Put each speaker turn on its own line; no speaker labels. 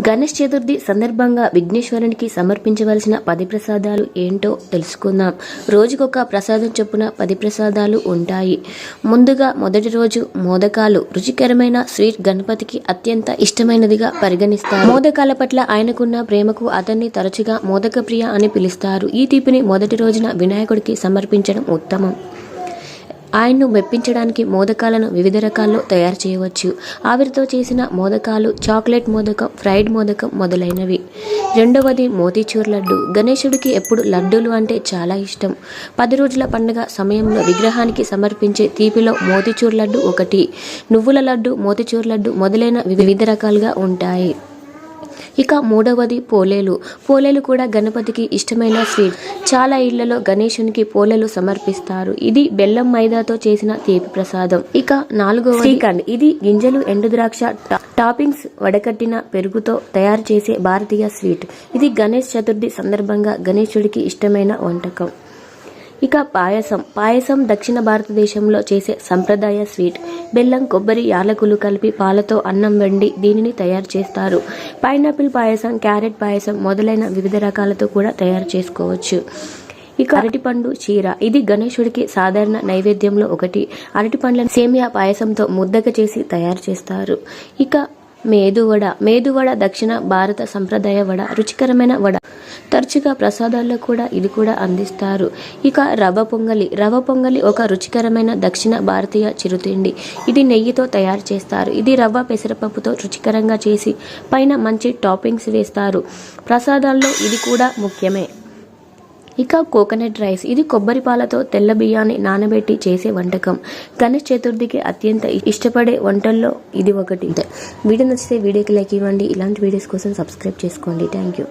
గణేష్ చతుర్థి సందర్భంగా విఘ్నేశ్వరునికి సమర్పించవలసిన పది ప్రసాదాలు ఏంటో తెలుసుకుందాం. రోజుకొక ప్రసాదం చొప్పున పది ప్రసాదాలు ఉంటాయి. ముందుగా మొదటి రోజు మోదకాలు. రుచికరమైన స్వీట్ గణపతికి అత్యంత ఇష్టమైనదిగా పరిగణిస్తారు. మోదకాల పట్ల ఆయనకున్న ప్రేమకు అతన్ని తరచుగా మోదక ప్రియ అని పిలుస్తారు. ఈ తీపిని మొదటి రోజున వినాయకుడికి సమర్పించడం ఉత్తమం. ఆయన్ను మెప్పించడానికి మోదకాలను వివిధ రకాల్లో తయారు చేయవచ్చు. ఆవిరితో చేసిన మోదకాలు చాక్లెట్ మోదకం ఫ్రైడ్ మోదకం మొదలైనవి. రెండవది మోతీచూర్ లడ్డు. గణేశుడికి ఎప్పుడు లడ్డూలు అంటే చాలా ఇష్టం. పది రోజుల పండుగ సమయంలో విగ్రహానికి సమర్పించే తీపిలో మోతీచూర్ లడ్డు ఒకటి. నువ్వుల లడ్డు మోతీచూర్ లడ్డు మొదలైన వివిధ రకాలుగా ఉంటాయి. ఇక మూడవది పోలేలు. పోలేలు కూడా గణపతికి ఇష్టమైన స్వీట్. చాలా ఇళ్ళలో గణేశునికి పోలేలు సమర్పిస్తారు. ఇది బెల్లం మైదాతో చేసిన తీపి ప్రసాదం. ఇక నాలుగవ శ్రీఖండ్ ఇది గింజలు ఎండు ద్రాక్ష టా- టాపింగ్స్ వడకట్టిన పెరుగుతో తయారు చేసే భారతీయ స్వీట్. ఇది గణేష్ చతుర్థి సందర్భంగా గణేశుడికి ఇష్టమైన వంటకం. ఇక పాయసం. పాయసం దక్షిణ భారతదేశంలో చేసే సంప్రదాయ స్వీట్. బెల్లం కొబ్బరి యాలకులు కలిపి పాలతో అన్నం వండి దీనిని తయారు చేస్తారు. పైనాపిల్ పాయసం క్యారెట్ పాయసం మొదలైన వివిధ రకాలతో కూడా తయారు చేసుకోవచ్చు. ఇక అరటిపండు చీర. ఇది గణేశుడికి సాధారణ నైవేద్యంలో ఒకటి. అరటిపండ్లను సేమియా పాయసంతో ముద్దగా చేసి తయారు చేస్తారు. ఇక మేదువడ. మేదువడ దక్షిణ భారత సంప్రదాయ వడ. రుచికరమైన వడ. తరచుగా ప్రసాదాల్లో కూడా ఇది కూడా అందిస్తారు. ఇక రవ్వ పొంగలి. రవ్వ పొంగలి ఒక రుచికరమైన దక్షిణ భారతీయ చిరుతిండి. ఇది నెయ్యితో తయారు చేస్తారు. ఇది రవ్వ పెసరపప్పుతో రుచికరంగా చేసి పైన మంచి టాపింగ్స్ వేస్తారు. ప్రసాదాల్లో ఇది కూడా ముఖ్యమే. ఇక కోకోనట్ రైస్. ఇది కొబ్బరి పాలతో తెల్ల బియ్యాన్ని నానబెట్టి చేసే వంటకం. గణేష్ చతుర్థికి అత్యంత ఇష్టపడే వంటల్లో ఇది ఒకటి. వీడియో నచ్చితే వీడియోకి లైక్ ఇవ్వండి. ఇలాంటి వీడియోస్ కోసం సబ్స్క్రైబ్ చేసుకోండి. Thank you.